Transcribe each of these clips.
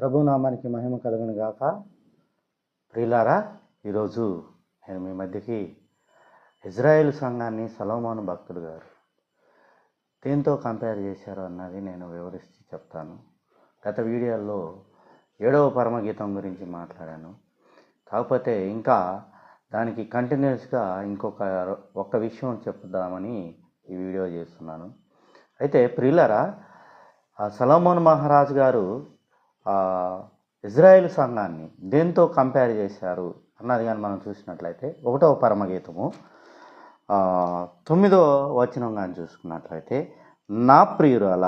ప్రభునామానికి మహిమ కలుగును గాక. ప్రియులారా ఈరోజు నేను మీ మధ్యకి ఇజ్రాయేల్ సంఘాన్ని సలోమాను భక్తులు గారు దేంతో కంపేర్ చేశారు అన్నది నేను వివరించి చెప్తాను. గత వీడియోలో ఏడవ పరమగీతం గురించి మాట్లాడాను. కాకపోతే ఇంకా దానికి కంటిన్యూస్గా ఇంకొక ఒక్క విషయం చెప్దామని ఈ వీడియో చేస్తున్నాను. అయితే ప్రియులరా సలోమోన్ మహారాజు గారు ఇజ్రాయెల్ సంఘాన్ని దేంతో కంపేర్ చేశారు అన్నది కానీ మనం చూసినట్లయితే ఒకటో పరమగీతము తొమ్మిదో వచనం కానీ చూసుకున్నట్లయితే నా ప్రియురాల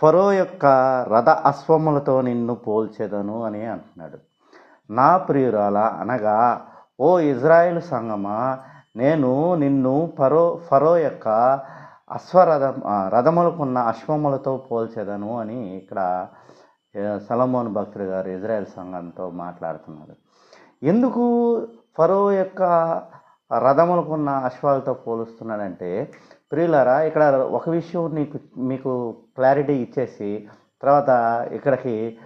ఫరో యొక్క రథ అశ్వములతో నిన్ను పోల్చెదను అని అంటున్నాడు. నా ప్రియురాల అనగా ఓ ఇజ్రాయేల్ సంగమా నేను నిన్ను ఫరో ఫరో యొక్క అశ్వరథం రథములకున్న అశ్వములతో పోల్చెదను అని ఇక్కడ సలమోన్ భక్తుడు గారు ఇజ్రాయెల్ సంఘంతో మాట్లాడుతున్నారు. ఎందుకు ఫరో యొక్క రథములకున్న అశ్వాలతో పోలుస్తున్నాడంటే ప్రియులారా ఇక్కడ ఒక విషయం నీకు మీకు క్లారిటీ ఇచ్చేసి తర్వాత ఇక్కడికి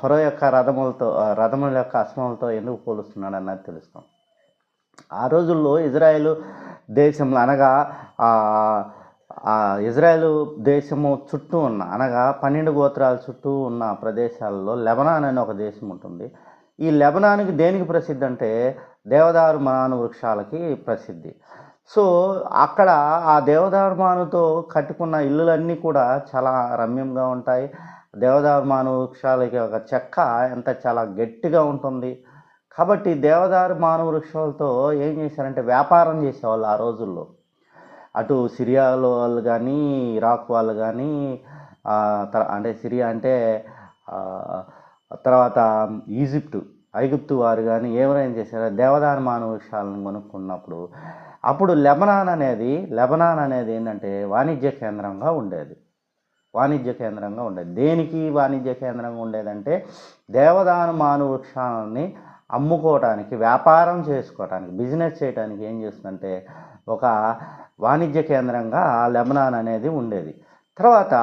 ఫరో యొక్క రథములతో రథముల యొక్క అశ్వములతో ఎందుకు పోలుస్తున్నాడు అన్నది తెలుస్తాం. ఆ రోజుల్లో ఇజ్రాయెల్ దేశంలో అనగా ఇజ్రాయెల్ దేశము చుట్టూ ఉన్న అనగా పన్నెండు గోత్రాల చుట్టూ ఉన్న ప్రదేశాల్లో లెబనాన్ అనే ఒక దేశం ఉంటుంది. ఈ లెబనాన్కి దేనికి ప్రసిద్ధి అంటే దేవదారు మనాను వృక్షాలకి ప్రసిద్ధి. సో అక్కడ ఆ దేవదారుమానుతో కట్టుకున్న ఇల్లులన్నీ కూడా చాలా రమ్యంగా ఉంటాయి. దేవదారుమాను వృక్షాలకి ఒక చెక్క ఎంత చాలా గట్టిగా ఉంటుంది. కాబట్టి దేవదారు మానవ వృక్షాలతో ఏం చేశారంటే వ్యాపారం చేసేవాళ్ళు ఆ రోజుల్లో. అటు సిరియాలో వాళ్ళు కానీ ఇరాక్ వాళ్ళు కానీ అంటే సిరియా అంటే తర్వాత ఈజిప్టు ఐగుప్తు వారు కానీ ఎవరైనా చేశారో? దేవదాన మానవృక్షాలను కొనుక్కున్నప్పుడు అప్పుడు లెబనాన్ అనేది లెబనాన్ అనేది ఏంటంటే వాణిజ్య కేంద్రంగా ఉండేది. వాణిజ్య కేంద్రంగా ఉండేది. దేనికి వాణిజ్య కేంద్రంగా ఉండేదంటే దేవదాన మాను వృక్షాలని అమ్ముకోవటానికి వ్యాపారం చేసుకోవటానికి బిజినెస్ చేయడానికి ఏం చేస్తుందంటే ఒక వాణిజ్య కేంద్రంగా ఆ లెబనాన్ అనేది ఉండేది. తర్వాత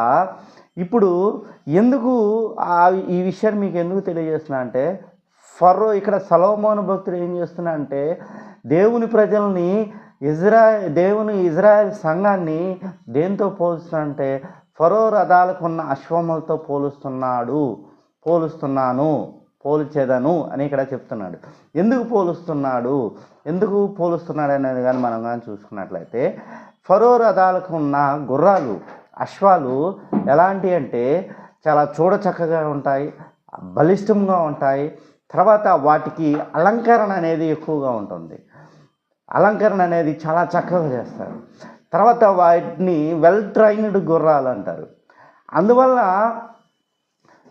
ఇప్పుడు ఎందుకు ఆ ఈ విషయాన్ని మీకు ఎందుకు తెలియజేస్తున్నా అంటే ఫరో ఇక్కడ సలోమోను భక్తుడు ఏం చేస్తున్నా అంటే దేవుని ప్రజల్ని ఇజ్రా దేవుని ఇజ్రాయెల్ సంఘాన్ని దేంతో పోలుస్తున్నా ఫరో రథాలకున్న అశ్వములతో పోలుస్తున్నాడు పోలుస్తున్నాను పోల్చేదను అని ఇక్కడ చెప్తున్నాడు. ఎందుకు పోలుస్తున్నాడు? ఎందుకు పోలుస్తున్నాడు అనేది కానీ మనం కానీ చూసుకున్నట్లయితే ఫరో రథాలకు ఉన్న గుర్రాలు అశ్వాలు ఎలాంటి అంటే చాలా చూడచక్కగా ఉంటాయి బలిష్టంగా ఉంటాయి. తర్వాత వాటికి అలంకరణ అనేది ఎక్కువగా ఉంటుంది. అలంకరణ అనేది చాలా చక్కగా చేస్తారు. తర్వాత వాటిని వెల్ ట్రైన్డ్ గుర్రాలు అంటారు. అందువల్ల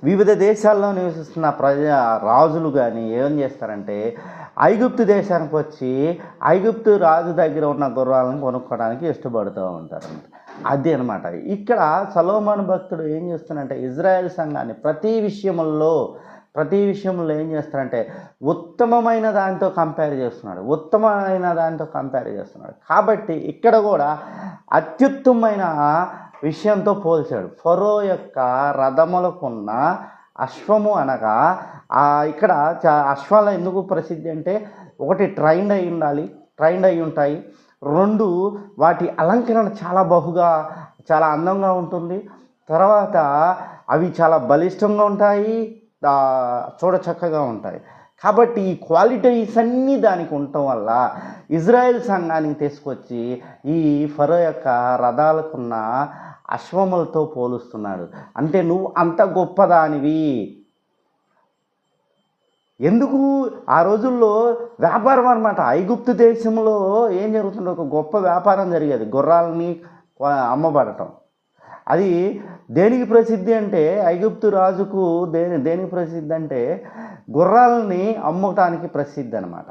వివిధ దేశాల్లో నివసిస్తున్న ప్రజా రాజులు కానీ ఏం చేస్తారంటే ఐగుప్తు దేశానికి వచ్చి ఐగుప్తు రాజు దగ్గర ఉన్న గుర్రాలను కొనుక్కోవడానికి ఇష్టపడుతూ ఉంటారు అది అనమాట ఇక్కడ సలోమాన్ భక్తుడు ఏం చేస్తున్నాడంటే ఇజ్రాయెల్ సంఘాన్ని ప్రతి విషయంలో ప్రతి విషయంలో ఏం చేస్తారంటే ఉత్తమమైన దానితో కంపేర్ చేస్తున్నాడు. ఉత్తమమైన దానితో కంపేర్ చేస్తున్నాడు. కాబట్టి ఇక్కడ కూడా అత్యుత్తమైన విషయంతో పోల్చాడు. ఫరో యొక్క రథములకున్న అశ్వము అనగా ఇక్కడ చ- అశ్వాలు ఎందుకు ప్రసిద్ధి అంటే ఒకటి ట్రైన్డ్ అయి ఉండాలి. ట్రైన్డ్ అయి ఉంటాయి. రెండు వాటి అలంకరణ చాలా బహుగా చాలా అందంగా ఉంటుంది. తర్వాత అవి చాలా బలిష్టంగా ఉంటాయి. చూడచక్కగా ఉంటాయి. కాబట్టి ఈ క్వాలిటీస్ అన్నీ దానికి ఉండటం వల్ల ఇజ్రాయెల్ సంఘానికి తీసుకొచ్చి ఈ ఫరో యొక్క రథాలకున్న అశ్వములతో పోలుస్తున్నాడు. అంటే నువ్వు అంత గొప్పదానివి. ఎందుకు? ఆ రోజుల్లో వ్యాపారం అనమాట ఐగుప్తు దేశంలో ఏం జరుగుతుందో ఒక గొప్ప వ్యాపారం జరిగేది. గుర్రాలని అమ్మబడటం. అది దేనికి ప్రసిద్ధి అంటే ఐగుప్తు రాజుకు దేని దేనికి ప్రసిద్ధి అంటే గుర్రాలని అమ్మటానికి ప్రసిద్ధి అనమాట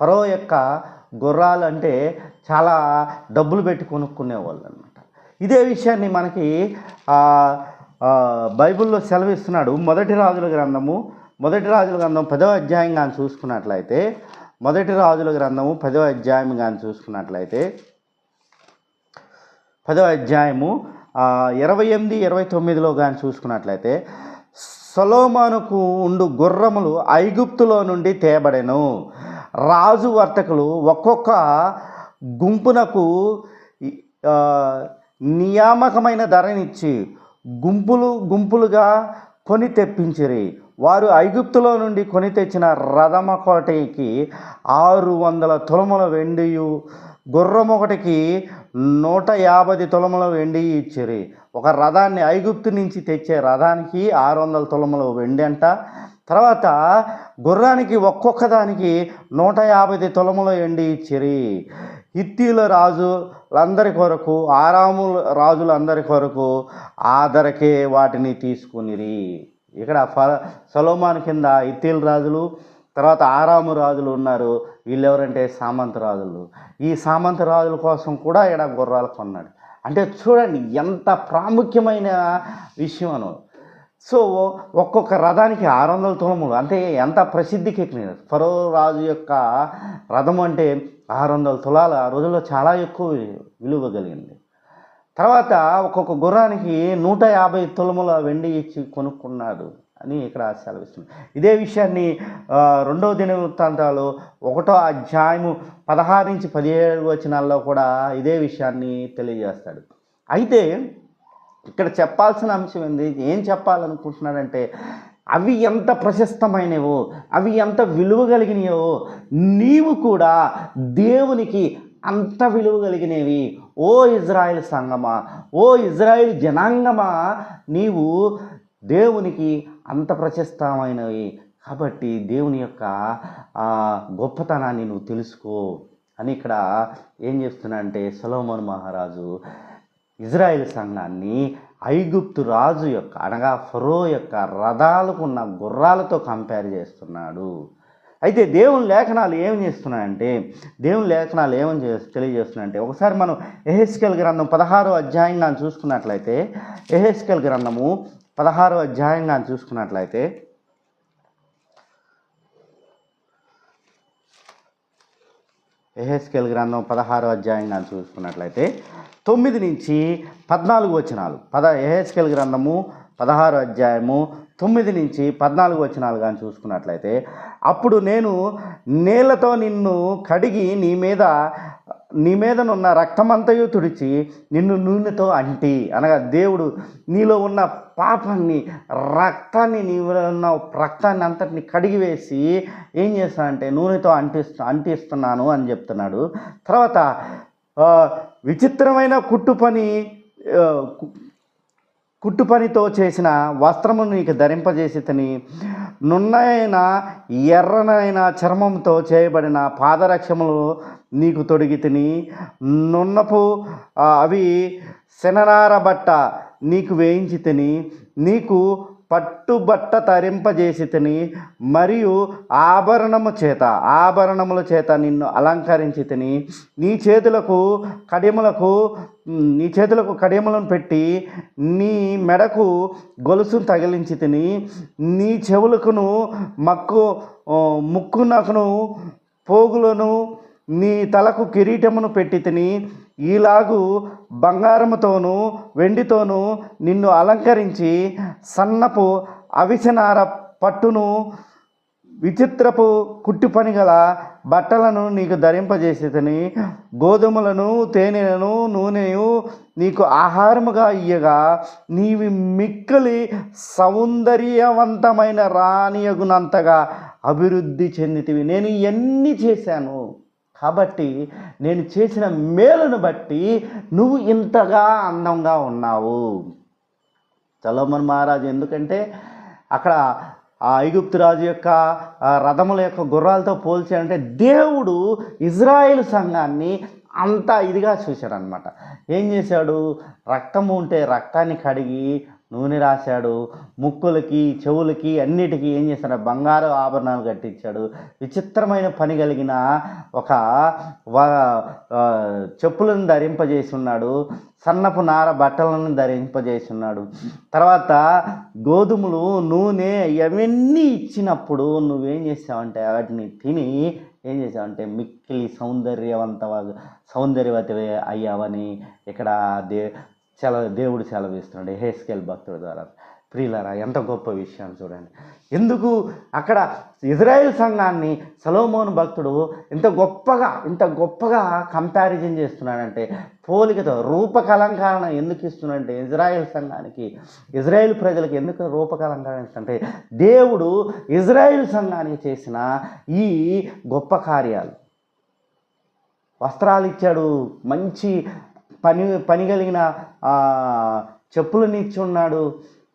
ఫరో యొక్క గుర్రాలు అంటే చాలా డబ్బులు పెట్టి కొనుక్కునేవాళ్ళు అనమాట ఇదే విషయాన్ని మనకి బైబిల్లో సెలవిస్తున్నాడు. మొదటి రాజుల గ్రంథము మొదటి రాజుల గ్రంథం పదవ అధ్యాయం కానీ చూసుకున్నట్లయితే మొదటి రాజుల గ్రంథము పదవ అధ్యాయం కానీ చూసుకున్నట్లయితే పదవ అధ్యాయము ఇరవై ఎనిమిది ఇరవై తొమ్మిదిలో కానీ చూసుకున్నట్లయితే సొలోమానుకు ఉండు గుర్రములు ఐగుప్తులో నుండి తేబడెను. రాజు వర్తకులు ఒక్కొక్క గుంపునకు నియామకమైన ధరనిచ్చి గుంపులు గుంపులుగా కొని తెప్పించిరి. వారు ఐగుప్తులో నుండి కొని తెచ్చిన రథమ కోటకి ఆరు వందల తులముల వెండియు గుర్రం ఒకటికి నూట యాభై తులముల వెండి ఇచ్చిరి. ఒక రథాన్ని ఐగుప్తు నుంచి తెచ్చే రథానికి ఆరు వందల తులముల వెండి అంట. తర్వాత గుర్రానికి ఒక్కొక్క దానికి నూట యాభై తులముల ఎండి ఇచ్చిరి. హిత్తీల రాజులందరి కొరకు ఆరాము రాజులందరి కొరకు ఆ ధరకే వాటిని తీసుకునిరి. ఇక్కడ ఫ సలోమాన్ కింద ఇత్తీల రాజులు తర్వాత ఆరాము రాజులు ఉన్నారు. వీళ్ళెవరంటే సామంత రాజులు. ఈ సామంత రాజుల కోసం కూడా ఇక్కడ గుర్రాలు కొన్నాడు. అంటే చూడండి ఎంత ప్రాముఖ్యమైన విషయం అను. సో ఒక్కొక్క రథానికి ఆరు వందల తులములు. అంటే ఎంత ప్రసిద్ధికి ఎక్కినది ఫరో రాజు యొక్క రథం అంటే ఆరు వందల తులాలు. ఆ రోజుల్లో చాలా ఎక్కువ విలువ కలిగింది. తర్వాత ఒక్కొక్క గుర్రానికి నూట యాభై తులముల వెండి ఇచ్చి కొనుక్కున్నాడు అని ఇక్కడ సెలవిస్తుంది. ఇదే విషయాన్ని రెండవ దిన వృత్తాంతాలు ఒకటో అధ్యాయము పదహారు నుంచి పదిహేడు వచనాల్లో కూడా ఇదే విషయాన్ని తెలియజేస్తాడు. అయితే ఇక్కడ చెప్పాల్సిన అంశం ఏంది? ఏం చెప్పాలనుకుంటున్నాడంటే అవి ఎంత ప్రశస్తమైనవో అవి ఎంత విలువ కలిగినవో నీవు కూడా దేవునికి అంత విలువ కలిగినవి. ఓ ఇజ్రాయిల్ సంగమా ఓ ఇజ్రాయిల్ జనాంగమా నీవు దేవునికి అంత ప్రశస్తమైనవి. కాబట్టి దేవుని యొక్క గొప్పతనాన్ని నువ్వు తెలుసుకో. అని ఇక్కడ ఏం చెప్తున్నా అంటే సొలోమోన్ మహారాజు ఇజ్రాయెల్ సంఘాన్ని ఐగుప్తు రాజు యొక్క అనగా ఫరో యొక్క రథాలకు ఉన్న గుర్రాలతో కంపేర్ చేస్తున్నాడు. అయితే దేవుని లేఖనాలు ఏం చేస్తున్నాయంటే దేవుని లేఖనాలు ఏమని చే తెలియజేస్తున్నాయంటే ఒకసారి మనం ఎహెస్కెల్ గ్రంథం పదహారో అధ్యాయంగా చూసుకున్నట్లయితే ఎహెస్కెల్ గ్రంథము పదహారో అధ్యాయంగా చూసుకున్నట్లయితే ఎహెస్కేల్ గ్రంథం పదహారో అధ్యాయంగా చూసుకున్నట్లయితే తొమ్మిది నుంచి పద్నాలుగు వచనాలు. పద ఎహెస్కేల్ గ్రంథము పదహారో అధ్యాయము తొమ్మిది నుంచి పద్నాలుగు వచనాలు కానీ చూసుకున్నట్లయితే అప్పుడు నేను నీళ్ళతో నిన్ను కడిగి నీ మీద నీ మీదనున్న రక్తమంతయు తుడిచి నిన్ను నూనెతో అంటి. అనగా దేవుడు నీలో ఉన్న పాపాన్ని రక్తాన్ని నీలో ఉన్న రక్తాన్ని అంతటిని కడిగివేసి ఏం చేస్తానంటే నూనెతో అంటిస్తు అంటిస్తున్నాను అని చెప్తున్నాడు. తర్వాత విచిత్రమైన కుట్టు పని కుట్టు పనితో చేసిన వస్త్రమును నీకు ధరింపజేసి తని నున్నైన ఎర్రనైన చర్మంతో చేయబడిన పాదరక్షములు నీకు తొడిగి తిని నున్నపు అవి శననార బట్ట నీకు వేయించి తిని నీకు పట్టుబట్ట తరింపజేసి తిని మరియు ఆభరణము చేత ఆభరణముల చేత నిన్ను అలంకరించి తిని నీ చేతులకు కడిములకు నీ చేతులకు కడియములను పెట్టి నీ మెడకు గొలుసును తగిలించి తిని నీ చెవులకును మక్కు ముక్కునకును పోగులను నీ తలకు కిరీటమును పెట్టి తిని ఈలాగు బంగారముతోనూ వెండితోనూ నిన్ను అలంకరించి సన్నపు అవిసనార పట్టును విచిత్రపు కుట్టి పని గల బట్టలను నీకు ధరింపజేసేదని గోధుమలను తేనెలను నూనెను నీకు ఆహారముగా ఇయ్యగా. నీవి మిక్కలి సౌందర్యవంతమైన రానియగునంతగా అభివృద్ధి చెందితివి. నేను ఇవన్నీ చేశాను. కాబట్టి నేను చేసిన మేలును బట్టి నువ్వు ఇంతగా అందంగా ఉన్నావు. చలోమన్ మహారాజు ఎందుకంటే అక్కడ ఆ ఐగుప్తు రాజు యొక్క రథముల యొక్క గుర్రాలతో పోల్చాడంటే దేవుడు ఇజ్రాయిల్ సంఘాన్ని అంత ఇదిగా చూశాడనమాట ఏం చేశాడు? రక్తము ఉంటే రక్తాన్ని కడిగి నూనె రాశాడు ముక్కులకి చెవులకి అన్నిటికీ ఏం చేశాడు? బంగారు ఆభరణాలు కట్టించాడు. విచిత్రమైన పని కలిగిన ఒక చెప్పులను ధరింపజేసి ఉన్నాడు. సన్నపు నార బట్టలను ధరింపజేసి ఉన్నాడు. తర్వాత గోధుమలు నూనె ఇవన్నీ ఇచ్చినప్పుడు నువ్వేం చేసావంటే వాటిని తిని ఏం చేసావంటే మిక్కిలి సౌందర్యవంత సౌందర్యవతి అయ్యావని ఇక్కడ దే సెలవు దేవుడు సెలవిస్తున్నాడు హేస్కేల్ భక్తుడు ద్వారా. ప్రియులరా ఎంత గొప్ప విషయం చూడండి. ఎందుకు? అక్కడ ఇజ్రాయెల్ సంఘాన్ని సలోమోన్ భక్తుడు ఇంత గొప్పగా ఇంత గొప్పగా కంపారిజన్ చేస్తున్నాడంటే పోలికతో రూపకలంకరణ ఎందుకు ఇస్తున్నాడంటే ఇజ్రాయెల్ సంఘానికి ఇజ్రాయెల్ ప్రజలకు ఎందుకు రూపకలంకరణ ఇస్తుంటే దేవుడు ఇజ్రాయెల్ సంఘానికి చేసిన ఈ గొప్ప కార్యాలు. వస్త్రాలు ఇచ్చాడు మంచి పని పని కలిగిన చెప్పులు చెప్పులను ఉన్నాడు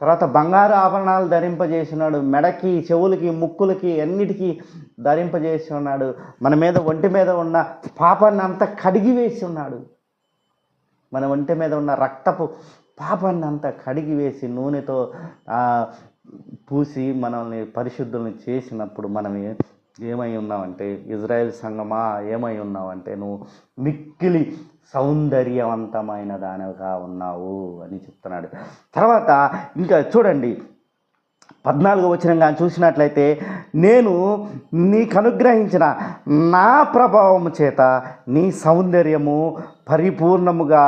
తర్వాత బంగారు ఆభరణాలు ధరింపజేసి మెడకి చెవులకి ముక్కులకి అన్నిటికీ ధరింపజేసి ఉన్నాడు మన మీద ఒంటి మీద ఉన్న పాపాన్ని అంతా కడిగి వేసి ఉన్నాడు మన ఒంటి మీద ఉన్న రక్తపు పాపాన్ని అంతా కడిగి వేసి నూనెతో పూసి మనల్ని పరిశుద్ధులను చేసినప్పుడు మనం ఏమై ఉన్నావంటే ఇజ్రాయెల్ సంఘమా ఏమై ఉన్నావంటే నువ్వు మిక్కిలి సౌందర్యవంతమైన దానిగా ఉన్నావు అని చెప్తున్నాడు. తర్వాత ఇంకా చూడండి పద్నాలుగు వచ్చిన కానీ చూసినట్లయితే నేను నీకు అనుగ్రహించిన నా ప్రభావము చేత నీ సౌందర్యము పరిపూర్ణముగా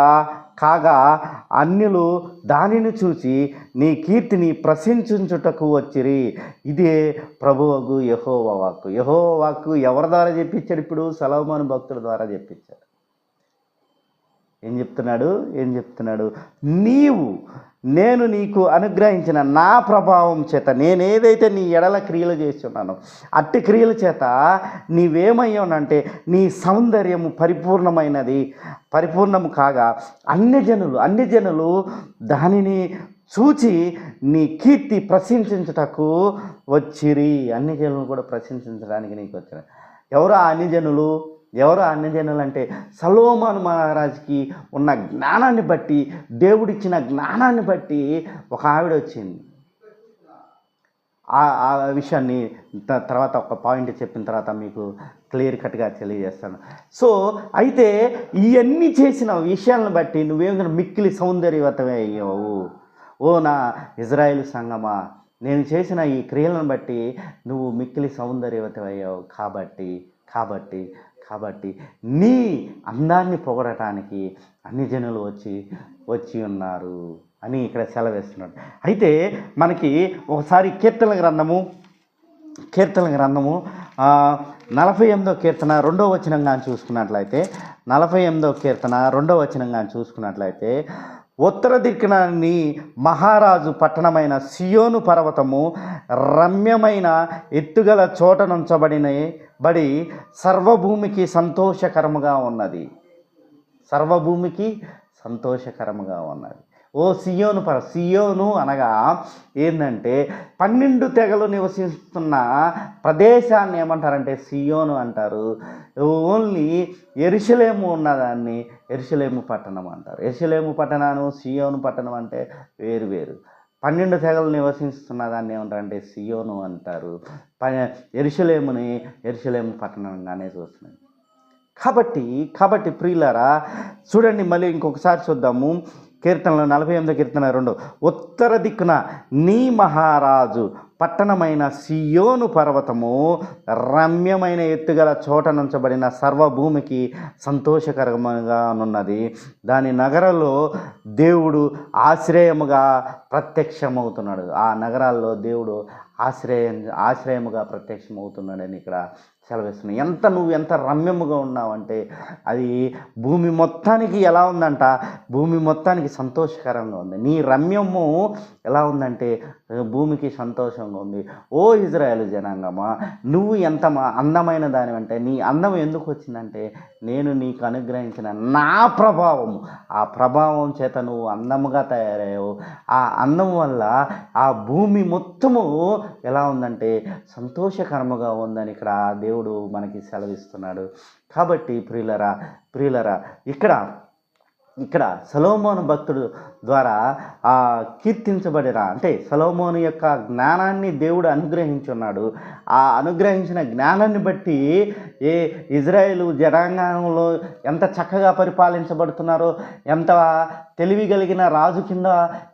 కాగా అన్యులు దానిని చూసి నీ కీర్తిని ప్రశంసించుటకు వచ్చిరి. ఇదే ప్రభువకు యహోవ వాక్కు. యహోవ వాక్కు ఎవరి ద్వారా చెప్పించాడు? ఇప్పుడు సలవమాను భక్తుల ద్వారా చెప్పించాడు ఏం చెప్తున్నాడు? ఏం చెప్తున్నాడు? నీవు నేను నీకు అనుగ్రహించిన నా ప్రభావం చేత నేనేదైతే నీ ఎడల క్రియలు చేస్తున్నానో అట్టి క్రియల చేత నీవేమయ్యానంటే నీ సౌందర్యము పరిపూర్ణమైనది. పరిపూర్ణము కాగా అన్ని జనులు అన్ని జనులు దానిని చూచి నీ కీర్తి ప్రశంసించుటకు వచ్చిరి. అన్యజనులు కూడా ప్రశంసించడానికి నీకు వచ్చిన. ఎవరు ఆ అన్ని జనులు ఎవరు ఆ అన్ని సలోమాను మహారాజుకి ఉన్న జ్ఞానాన్ని బట్టి దేవుడిచ్చిన జ్ఞానాన్ని బట్టి ఒక ఆవిడ వచ్చింది. ఆ ఆ విషయాన్ని త- తర్వాత ఒక పాయింట్ చెప్పిన తర్వాత మీకు క్లియర్ కట్గా తెలియజేస్తాను. సో అయితే ఇవన్నీ చేసిన విషయాలను బట్టి నువ్వేం మిక్కిలి సౌందర్యవతమే అయ్యావు. ఓ నా ఇజ్రాయెల్ సంగమా నేను చేసిన ఈ క్రియలను బట్టి నువ్వు మిక్కిలి సౌందర్యవతమయ్యావు కాబట్టి కాబట్టి కాబట్టి నీ అందాన్ని పొగడటానికి అన్ని జనులు వచ్చి వచ్చి ఉన్నారు అని ఇక్కడ సెలవేస్తున్నాడు. అయితే మనకి ఒకసారి కీర్తన గ్రంథము కీర్తన గ్రంథము నలభై ఎనిమిదో కీర్తన రెండో వచనంగా చూసుకున్నట్లయితే నలభై ఎనిమిదో కీర్తన రెండో వచనంగా చూసుకున్నట్లయితే ఉత్తర దిక్కున మహారాజు పట్టణమైన సియోను పర్వతము రమ్యమైన ఎత్తుగల చోట నుంచబడిన బడి సర్వభూమికి సంతోషకరముగా ఉన్నది. సర్వభూమికి సంతోషకరముగా ఉన్నది. ఓ సియోను పర సియోను అనగా ఏంటంటే పన్నెండు తెగలు నివసిస్తున్న ప్రదేశాన్ని ఏమంటారంటే సియోను అంటారు. ఓన్లీ ఎరుసలేము ఉన్నదాన్ని ఎరుసలేము పట్టణం అంటారు. ఎరుసలేము పట్టణాను సియోను పట్టణం అంటే వేరు వేరు. పన్నెండు తెగలు నివసిస్తున్న దాన్ని ఏమంటారంటే సియోను అంటారు. ప ఎరుషలేముని ఎరుషలేము పట్టణంగానే చూస్తున్నాయి. కాబట్టి కాబట్టి ప్రియులారా చూడండి మళ్ళీ ఇంకొకసారి చూద్దాము. కీర్తనలో నలభై ఎనిమిది కీర్తన రెండు. ఉత్తర దిక్కున నీ మహారాజు పట్టణమైన సియోను పర్వతము రమ్యమైన ఎత్తుగల చోట నుంచబడిన సర్వభూమికి సంతోషకరంగా ఉన్నది దాని నగరంలో దేవుడు ఆశ్రయముగా ప్రత్యక్షమవుతున్నాడు. ఆ నగరాల్లో దేవుడు ఆశ్రయం ఆశ్రయముగా ప్రత్యక్షమవుతున్నాడని ఇక్కడ సెలవిస్తున్నాయి. ఎంత నువ్వు ఎంత రమ్యముగా ఉన్నావంటే అది భూమి మొత్తానికి ఎలా ఉందంట? భూమి మొత్తానికి సంతోషకరంగా ఉంది. నీ రమ్యము ఎలా ఉందంటే భూమికి సంతోషంగా ఉంది. ఓ ఇజ్రాయేల్ జనాంగమా నువ్వు ఎంత మా అందమైన దానివంటే నీ అందం ఎందుకు వచ్చిందంటే నేను నీకు అనుగ్రహించిన నా ప్రభావము ఆ ప్రభావం చేత నువ్వు అందముగా తయారయ్యావు. ఆ అందం వల్ల ఆ భూమి మొత్తము ఎలా ఉందంటే సంతోషకరముగా ఉందని ఇక్కడ దేవుడు మనకి సెలవిస్తున్నాడు. కాబట్టి ప్రియులరా ప్రియులరా ఇక్కడ ఇక్కడ సలోమోను భక్తుడు ద్వారా కీర్తించబడిన అంటే సలోమోను యొక్క జ్ఞానాన్ని దేవుడు అనుగ్రహించున్నాడు. ఆ అనుగ్రహించిన జ్ఞానాన్ని బట్టి ఏ ఇజ్రాయేల్ జనాంగంలో ఎంత చక్కగా పరిపాలించబడుతున్నారో ఎంత తెలివి కలిగిన రాజు కింద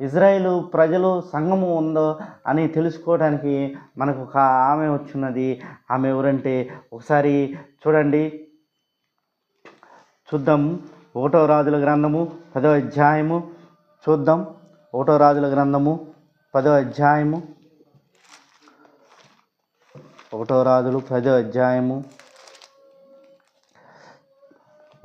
ఇజ్రాయేల్ ప్రజలు సంఘము ఉందో అని తెలుసుకోవడానికి మనకు ఒక ఆమె వచ్చినది. ఆమె ఎవరంటే ఒకసారి చూడండి. చూద్దాం. ఒకటో రాజుల గ్రంథము పదో అధ్యాయము చూద్దాం. ఒకటో రాజుల గ్రంథము పదో అధ్యాయము. ఒకటో రాజులు పదో అధ్యాయము.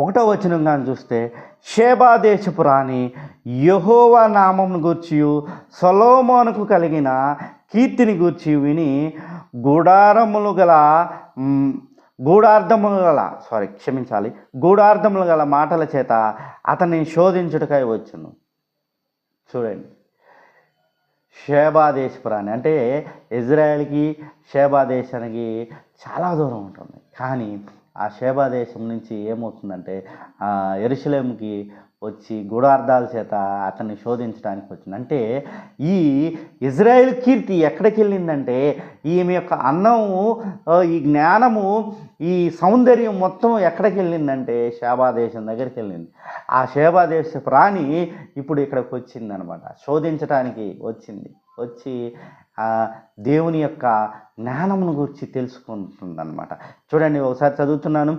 ఒకటో వచనం కానీ చూస్తే షేబాదేశపు రాణి యహోవా నామం గూర్చి సొలోమోనుకు కలిగిన కీర్తిని గూర్చి విని గుడారములు గల గూఢార్థములు గల సారీ క్షమించాలి. గూఢార్థములు గల మాటల చేత అతన్ని శోధించుటకై వచ్చును. చూడండి. షేబా దేశపురాణి అంటే ఇజ్రాయెల్కి షేబా దేశానికి చాలా దూరం ఉంటుంది. కానీ ఆ షేబా దేశం నుంచి ఏమవుతుందంటే ఎరుసలేంకి వచ్చి గూఢార్థాల చేత అతన్ని శోధించడానికి వచ్చింది. అంటే ఈ ఇజ్రాయెల్ కీర్తి ఎక్కడికి వెళ్ళిందంటే ఈమె యొక్క అన్నము ఈ జ్ఞానము ఈ సౌందర్యం మొత్తం ఎక్కడికి వెళ్ళిందంటే దేశం దగ్గరికి వెళ్ళింది. ఆ షేబా దేశ ప్రాణి ఇప్పుడు ఇక్కడికి వచ్చిందనమాట. శోధించడానికి వచ్చింది. వచ్చి దేవుని యొక్క జ్ఞానమును గురించి తెలుసుకుంటుందన్నమాట. చూడండి ఒకసారి చదువుతున్నాను.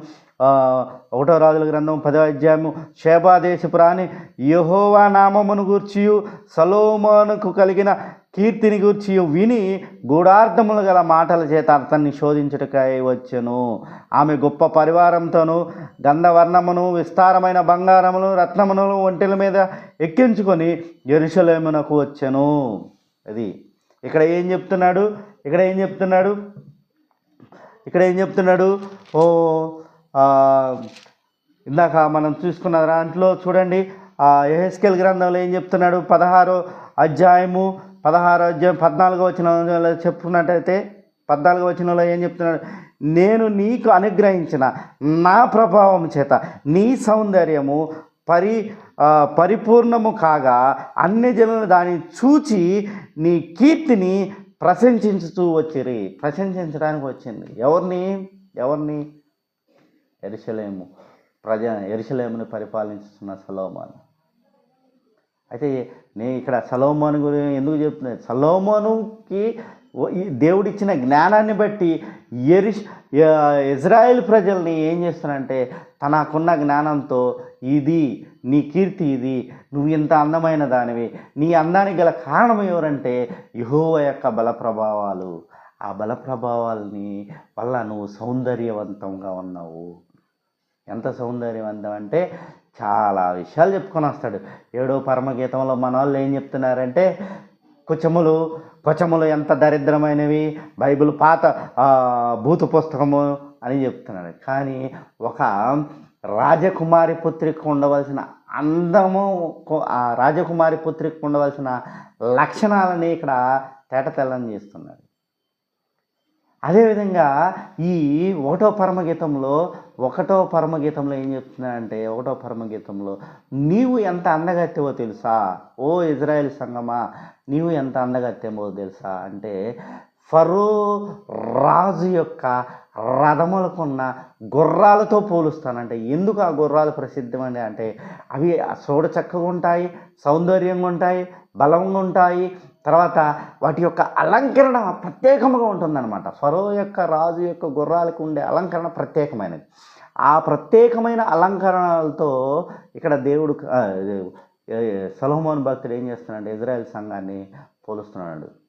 ఒకటో రాజుల గ్రంథం పదో అధ్యాయము. శేభాదేశపురాణి యహోవా నామమును గూర్చి సలోమోనుకు కలిగిన కీర్తిని గూర్చి విని గూఢార్థములు గల మాటల చేత అతన్ని శోధించుటకై వచ్చెను. ఆమె గొప్ప పరివారంతోనూ గంధవర్ణమును విస్తారమైన బంగారమును రత్నమును ఒంటెల మీద ఎక్కించుకొని ఎరుసలేమునకు వచ్చెను. అది ఇక్కడ ఏం చెప్తున్నాడు? ఇక్కడ ఏం చెప్తున్నాడు? ఇక్కడ ఏం చెప్తున్నాడు? ఓ ఇందాక మనం చూసుకున్న దాంట్లో చూడండి ఆ ఎహెస్కెల్ గ్రంథంలో ఏం చెప్తున్నాడు? పదహారో అధ్యాయము పదహారో అధ్యాయం పద్నాలుగో వచ్చిన చెప్పుకున్నట్టయితే పద్నాలుగో వచనంలో ఏం చెప్తున్నాడు? నేను నీకు అనుగ్రహించిన నా ప్రభావం చేత నీ సౌందర్యము పరి పరిపూర్ణము కాగా అన్ని జనులు దాన్ని చూచి నీ కీర్తిని ప్రశంసించుతూ వచ్చిరి. ప్రశంసించడానికి వచ్చింది. ఎవరిని? ఎవరిని? ఎరిశలేము ప్రజ ఎరిశలేముని పరిపాలించుతున్న సలోమాను. అయితే నేను ఇక్కడ సలోమాన్ గురించి ఎందుకు చెప్తున్నాను సలోమానుకి దేవుడిచ్చిన జ్ఞానాన్ని బట్టి ఎరిష్ ఇజ్రాయెల్ ప్రజల్ని ఏం చేస్తున్నానంటే తనకున్న జ్ఞానంతో ఇది నీ కీర్తి ఇది నువ్వు ఇంత అందమైన దానివి. నీ అందానికి గల కారణం ఎవరంటే యహోవ యొక్క బల ప్రభావాలు ఆ బల ప్రభావాలని వల్ల నువ్వు సౌందర్యవంతంగా ఉన్నావు. ఎంత సౌందర్యవంతం అంటే చాలా విషయాలు చెప్పుకొని వస్తాడు. ఏడో పరమగీతంలో మన వాళ్ళు ఏం చెప్తున్నారంటే కుచములు కుచములు ఎంత దరిద్రమైనవి. బైబిల్ పాత భూత పుస్తకము అని చెప్తున్నాడు. కానీ ఒక రాజకుమారి పుత్రికి ఉండవలసిన అందము ఆ రాజకుమారి పుత్రికి ఉండవలసిన లక్షణాలని ఇక్కడ తేట తెల్లని చేస్తున్నాడు అదేవిధంగా ఈ ఒకటో పరమగీతంలో ఒకటో పరమగీతంలో ఏం చెప్తున్నాడంటే ఒకటో పరమగీతంలో నీవు ఎంత అందగత్తెవో తెలుసా? ఓ ఇజ్రాయెల్ సంగమా నీవు ఎంత అందగత్తెవో తెలుసా? అంటే ఫరో రాజు యొక్క రథములకున్న గుర్రాలతో పోలుస్తానంటే ఎందుకు ఆ గుర్రాలు ప్రసిద్ధమని అంటే అవి చూడ చక్కగా ఉంటాయి సౌందర్యంగా ఉంటాయి బలంగా ఉంటాయి. తర్వాత వాటి యొక్క అలంకరణ ప్రత్యేకంగా ఉంటుందన్నమాట. ఫరో యొక్క రాజు యొక్క గుర్రాలకు ఉండే అలంకరణ ప్రత్యేకమైనది. ఆ ప్రత్యేకమైన అలంకరణలతో ఇక్కడ దేవుడు సలహమోన్ భక్తుడు ఏం చేస్తున్నాడు ఇజ్రాయెల్ సంఘాన్ని పోలుస్తున్నాడు.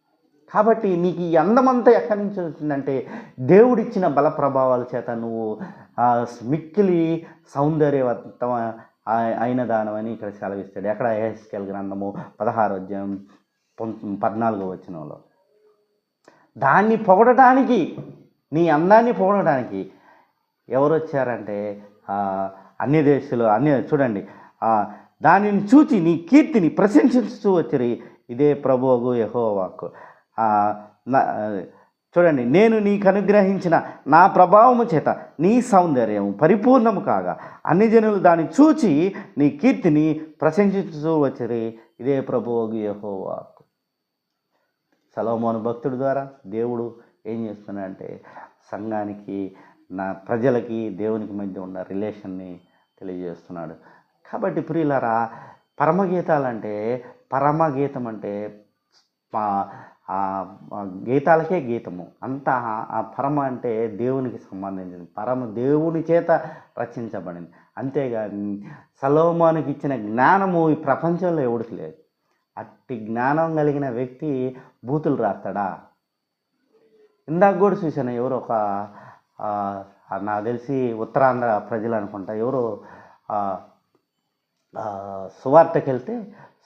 కాబట్టి నీకు ఈ అందమంతా ఎక్కడి నుంచి వచ్చిందంటే దేవుడిచ్చిన బల ప్రభావాల చేత నువ్వు మిక్కిలి సౌందర్యవంతం అయిన దానమని ఇక్కడ సెలవిస్తాడు. ఎక్కడ ఏహెస్కెల్ గ్రంథము పదహారు అధ్యాయం పొం- పద్నాలుగో వచనంలో. దాన్ని పొగడటానికి నీ అందాన్ని పొగడటానికి ఎవరు వచ్చారంటే అన్ని దేశాలు అన్ని చూడండి దానిని చూచి నీ కీర్తిని ప్రశంసిస్తూ వచ్చిరి. ఇదే ప్రభువు యహో వాక్కు చూడండి నేను నీకు అనుగ్రహించిన నా ప్రభావము చేత నీ సౌందర్యము పరిపూర్ణము కాగా అన్ని జనులు దాన్ని చూచి నీ కీర్తిని ప్రశంసిస్తూ వచ్చిరి. ఇదే ప్రభువు యహోవాకు. సలోమోను భక్తుడి ద్వారా దేవుడు ఏం చేస్తున్నాడంటే సంఘానికి నా ప్రజలకి దేవునికి మధ్య ఉన్న రిలేషన్ని తెలియజేస్తున్నాడు. కాబట్టి ప్రియులరా పరమగీతాలంటే పరమగీతం అంటే పా- గీతాలకే గీతము. అంతా ఆ పరమ అంటే దేవునికి సంబంధించింది. పరమ దేవుని చేత రచించబడింది. అంతేగాని సలోమానికి ఇచ్చిన జ్ఞానము ఈ ప్రపంచంలో ఎవడికి లేదు. అట్టి జ్ఞానం కలిగిన వ్యక్తి బూతులు రాస్తాడా? ఇందాక కూడా చూశాను ఎవరు ఒక నాకు తెలిసి ఉత్తరాంధ్ర ప్రజలు అనుకుంటా ఎవరు సువార్తకి వెళ్తే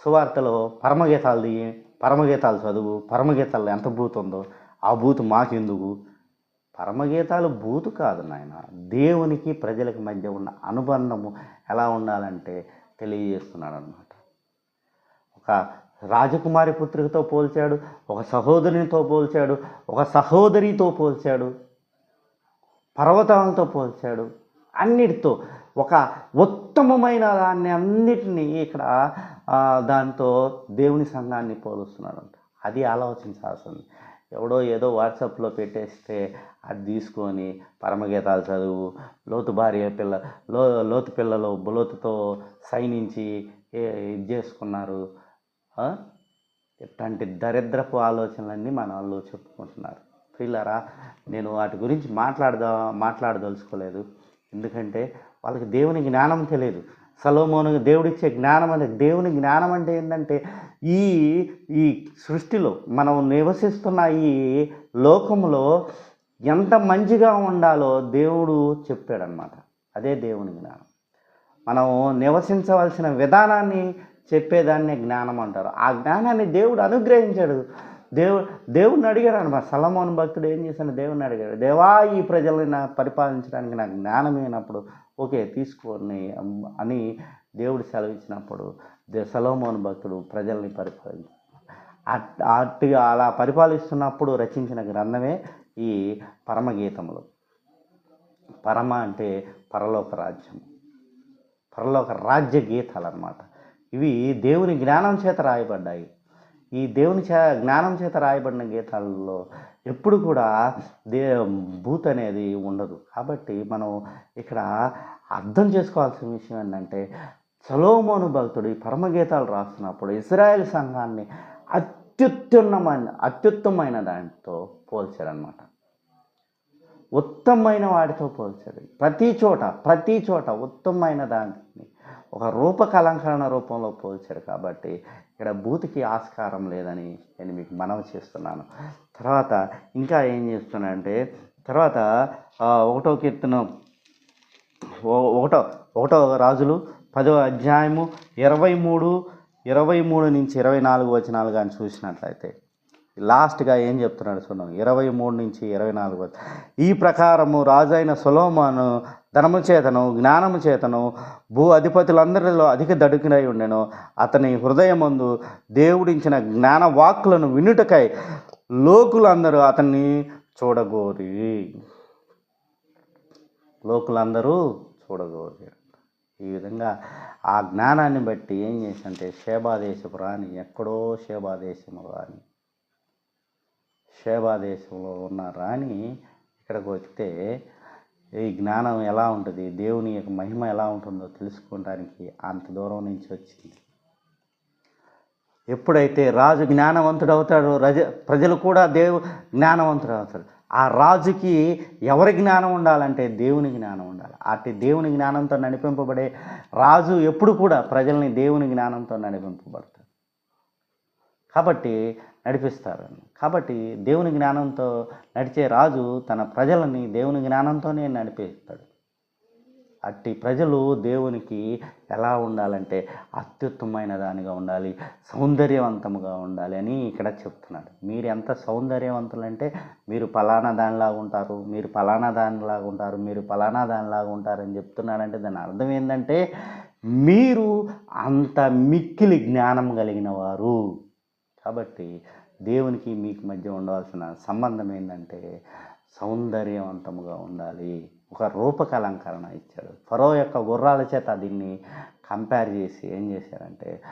సువార్తలో పరమగీతాలు దిగి పరమగీతాలు చదువు పరమగీతాల్లో ఎంత బూత్ ఉందో ఆ బూత్ మాకెందుకు? పరమగీతాలు బూతు కాదు నాయన. దేవునికి ప్రజలకు మధ్య ఉన్న అనుబంధము ఎలా ఉండాలంటే తెలియజేస్తున్నాడు అనమాట ఒక రాజకుమారి పుత్రికతో పోల్చాడు ఒక సహోదరునితో పోల్చాడు ఒక సహోదరితో పోల్చాడు పర్వతాలతో పోల్చాడు అన్నిటితో ఒక ఉత్తమమైన దాన్ని అన్నిటినీ ఇక్కడ దాంతో దేవుని సంఘాన్ని పోలుస్తున్నాడంట. అది ఆలోచించాల్సింది. ఎవడో ఏదో వాట్సాప్లో పెట్టేస్తే అది తీసుకొని పరమగీతాలు చదువు లోతు భార్య పిల్ల లో లోతు పిల్లలు లోతుతో సైనించి ఇది చేసుకున్నారు. ఇట్లాంటి దరిద్రపు ఆలోచనలన్నీ మన వాళ్ళు చెప్పుకుంటున్నారు. పిల్లరా నేను వాటి గురించి మాట్లాడదా మాట్లాడదలుచుకోలేదు. ఎందుకంటే వాళ్ళకి దేవుని జ్ఞానం తెలియదు. సలోమోను దేవుడిచ్చే జ్ఞానం అంటే దేవుని జ్ఞానం అంటే ఏంటంటే ఈ ఈ సృష్టిలో మనం నివసిస్తున్న ఈ లోకంలో ఎంత మంచిగా ఉండాలో దేవుడు చెప్పాడనమాట అదే దేవుని జ్ఞానం. మనం నివసించవలసిన విధానాన్ని చెప్పేదాన్ని జ్ఞానం అంటారు. ఆ జ్ఞానాన్ని దేవుడు అనుగ్రహించాడు. దేవు దేవుడిని అడిగారు అనమాట సలమోన్ భక్తుడు ఏం చేశాను దేవుణ్ణి అడిగాడు. దేవా ఈ ప్రజల్ని నా పరిపాలించడానికి నాకు జ్ఞానమైనప్పుడు అయినప్పుడు ఓకే తీసుకోని అని దేవుడు సెలవిచ్చినప్పుడు దే సలోమోన్ భక్తుడు ప్రజల్ని పరిపాలించాడు అట్- అట్టుగా అలా పరిపాలిస్తున్నప్పుడు రచించిన గ్రంథమే ఈ పరమగీతములు. పరమ అంటే పరలోక రాజ్యం. పరలోక రాజ్య గీతాలు అన్నమాట ఇవి దేవుని జ్ఞానం చేత రాయబడ్డాయి. ఈ దేవుని చే జ్ఞానం చేత రాయబడిన గీతాలలో ఎప్పుడు కూడా దే భూత్ అనేది ఉండదు. కాబట్టి మనం ఇక్కడ అర్థం చేసుకోవాల్సిన విషయం ఏంటంటే సలోమోను భక్తుడు ఈ పరమగీతాలు రాస్తున్నప్పుడు ఇజ్రాయెల్ సంఘాన్ని అత్యుత్తమైన అత్యుత్తమైన దానితో పోల్చారనమాట ఉత్తమమైన వాటితో పోల్చారు. ప్రతి చోట ప్రతి చోట ఉత్తమమైన దాన్ని ఒక రూపకలంకరణ రూపంలో పోల్చాడు కాబట్టి ఇక్కడ బూతికి ఆస్కారం లేదని నేను మీకు మనవి చేస్తున్నాను. తర్వాత ఇంకా ఏం చేస్తున్నానంటే తర్వాత ఒకటో కీర్తన ఓ- ఒకటో ఒకటో రాజులు పదో అధ్యాయము ఇరవై మూడు ఇరవై మూడు నుంచి ఇరవై నాలుగు వచనాలు కానీ చూసినట్లయితే లాస్ట్గా ఏం చెప్తున్నాడు చూడండి. ఇరవై మూడు నుంచి ఇరవై నాలుగు ఈ ప్రకారము రాజైన సులోమాను ధనము చేతను జ్ఞానము చేతను భూ అధిపతులందరిలో అధిక దడుకునై ఉండెను. అతని హృదయమందు దేవుడించిన జ్ఞాన వాక్కులను వినుటకై లోకులందరూ అతన్ని చూడగోరి. లోకులందరూ చూడగోరి. ఈ విధంగా ఆ జ్ఞానాన్ని బట్టి ఏం చేసంటే శేబాదేశపు రాణి ఎక్కడో శేబాదేశము రాణి శేబాదేశంలో ఉన్న రాణి ఇక్కడికి వస్తే ఈ జ్ఞానం ఎలా ఉంటుంది? దేవుని యొక్క మహిమ ఎలా ఉంటుందో తెలుసుకోవడానికి అంత దూరం నుంచి వచ్చింది. ఎప్పుడైతే రాజు జ్ఞానవంతుడు అవుతాడో రజ ప్రజలు కూడా దేవు జ్ఞానవంతుడు అవుతాడు ఆ రాజుకి ఎవరి జ్ఞానం ఉండాలంటే దేవుని జ్ఞానం ఉండాలి. అట్టి దేవుని జ్ఞానంతో నడిపింపబడే రాజు ఎప్పుడు కూడా ప్రజల్ని దేవుని జ్ఞానంతో నడిపింపబడతాడు. కాబట్టి నడిపిస్తారు. కాబట్టి దేవుని జ్ఞానంతో నడిచే రాజు తన ప్రజలని దేవుని జ్ఞానంతోనే నడిపిస్తాడు. అట్టి ప్రజలు దేవునికి ఎలా ఉండాలంటే అత్యుత్తమైన దానిగా ఉండాలి సౌందర్యవంతముగా ఉండాలి అని ఇక్కడ చెప్తున్నాడు. మీరు ఎంత సౌందర్యవంతులంటే మీరు ఫలానా దానిలాగా ఉంటారు మీరు ఫలానా దానిలాగా ఉంటారు మీరు పలానా దానిలాగా ఉంటారని చెప్తున్నాడంటే దాని అర్థం ఏంటంటే మీరు అంత మిక్కిలి జ్ఞానం కలిగిన వారు. కాబట్టి దేవునికి మీకు మధ్య ఉండవలసిన సంబంధం ఏంటంటే సౌందర్యవంతముగా ఉండాలి. ఒక రూపకలంకరణ ఇచ్చాడు. ఫరో యొక్క గుర్రాల చేత దీన్ని కంపేర్ చేసి ఏం చేశారంటే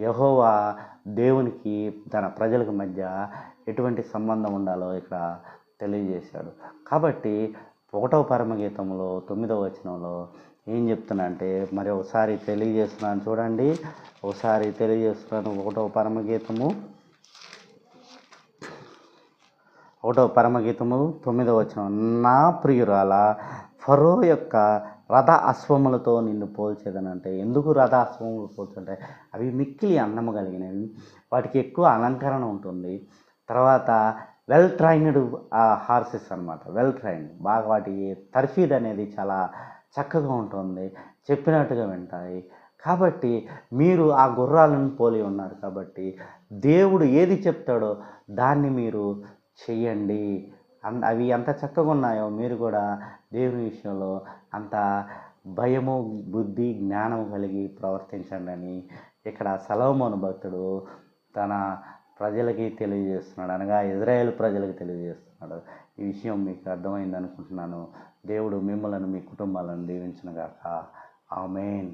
యహోవా దేవునికి తన ప్రజలకు మధ్య ఎటువంటి సంబంధం ఉండాలో ఇక్కడ తెలియజేశాడు. కాబట్టి ఒకటవ పరమగీతంలో తొమ్మిదవ వచనంలో ఏం చెప్తున్నా అంటే మరి ఒకసారి తెలియజేస్తున్నాను చూడండి. ఒకసారి తెలియజేస్తున్నాను ఒకటవ పరమగీతము. ఒకటో పరమగీతము తొమ్మిదో వచ్చిన నా ప్రియురాల ఫరో యొక్క రథ అశ్వములతో నిన్ను పోల్చేదనంటే ఎందుకు రథ అశ్వములు పోల్చుంటే? అవి మిక్కిలి అన్నము కలిగినవి. వాటికి ఎక్కువ అలంకరణ ఉంటుంది. తర్వాత వెల్ ట్రైన్డ్ హార్సెస్ అన్నమాట. Well trained. బాగా వాటి తర్ఫీద్ అనేది చాలా చక్కగా ఉంటుంది చెప్పినట్టుగా వింటాయి. కాబట్టి మీరు ఆ గుర్రాలను పోలి ఉన్నారు కాబట్టి దేవుడు ఏది చెప్తాడో దాన్ని మీరు చెయ్యండి. అన్ అవి ఎంత చక్కగా ఉన్నాయో మీరు కూడా దేవుని విషయంలో అంత భయము బుద్ధి జ్ఞానం కలిగి ప్రవర్తించండి అని ఇక్కడ సలోమోను భక్తుడు తన ప్రజలకి తెలియజేస్తున్నాడు అనగా ఇజ్రాయేల్ ప్రజలకు తెలియజేస్తున్నాడు. ఈ విషయం మీకు అర్థమైంది అనుకుంటున్నాను. దేవుడు మిమ్మలను మీ కుటుంబాలను దీవించనుగాక. ఆమెన్.